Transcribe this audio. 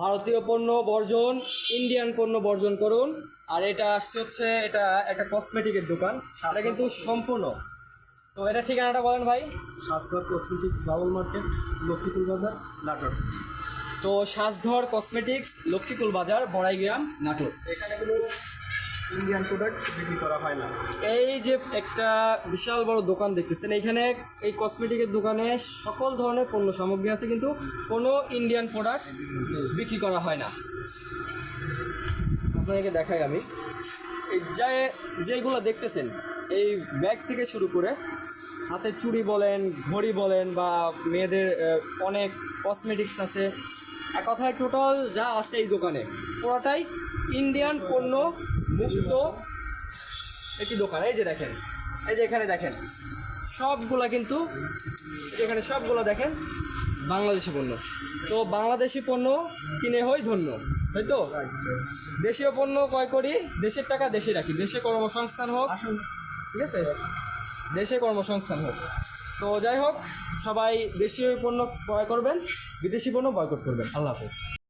ভারতীয় পণ্য বর্জন ইন্ডিয়ান পণ্য বর্জন করুন। আর এটা আসছে হচ্ছে এটা একটা কসমেটিকের দোকান। এটা কিন্তু সম্পূর্ণ। তো এটা ঠিকানাটা বলেন ভাই। সাজঘর কসমেটিক্স বাবুল মার্কেট লক্ষ্মীপুর বাজার নাটোর। তো সাজঘর কসমেটিক্স লক্ষ্মীকুল বাজার বড়াইগ্রাম নাটোর। এখানে ইন্ডিয়ান প্রোডাক্ট বিক্রি করা হয় না। এই যে একটা বিশাল বড় দোকান দেখতেছেন, এখানে এই কসমেটিকের দোকানে সকল ধরনের পণ্য সামগ্রী আছে, কিন্তু কোনো ইন্ডিয়ান প্রোডাক্টস বিক্রি করা হয় না। আপনাকে দেখাই আমি। এই যে, যেগুলো দেখতেছেন, এই ব্যাগ থেকে শুরু করে হাতের চুড়ি বলেন, ঘড়ি বলেন বা মেয়েদের অনেক কসমেটিক্স আছে। এক কথায় টোটাল যা আছে এই দোকানে পুরোটাই ইন্ডিয়ান পণ্য মুক্ত একটি দোকান। এই যে দেখেন এই যে এখানে দেখেন সবগুলা কিন্তু এখানে সবগুলো দেখেন বাংলাদেশি পণ্য। তো বাংলাদেশি পণ্য কিনে হই ধন্য তাই তো? দেশীয় পণ্য ক্রয় করি দেশের টাকা দেশে রাখি দেশে কর্মসংস্থান হোক ঠিক আছে? দেশে কর্মসংস্থান হোক। তো যাই হোক সবাই দেশীয় পণ্য ক্রয় করবেন বিদেশি পণ্য বয়কট করবেন। আল্লাহ হাফেজ।